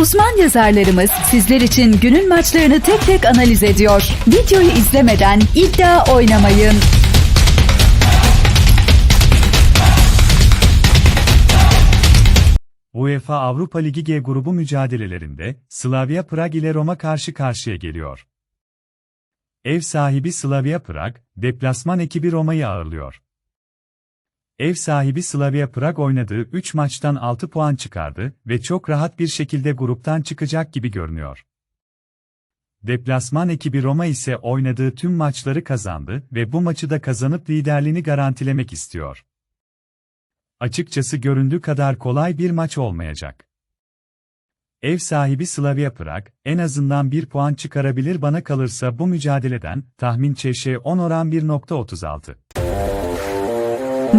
Uzman yazarlarımız sizler için günün maçlarını tek tek analiz ediyor. Videoyu izlemeden iddia oynamayın. UEFA Avrupa Ligi G grubu mücadelelerinde Slavia Prag ile Roma karşı karşıya geliyor. Ev sahibi Slavia Prag, deplasman ekibi Roma'yı ağırlıyor. Ev sahibi Slavia Prag oynadığı 3 maçtan 6 puan çıkardı ve çok rahat bir şekilde gruptan çıkacak gibi görünüyor. Deplasman ekibi Roma ise oynadığı tüm maçları kazandı ve bu maçı da kazanıp liderliğini garantilemek istiyor. Açıkçası göründüğü kadar kolay bir maç olmayacak. Ev sahibi Slavia Prag, en azından bir puan çıkarabilir bana kalırsa bu mücadeleden, tahmin çeşe 10 oran 1.36.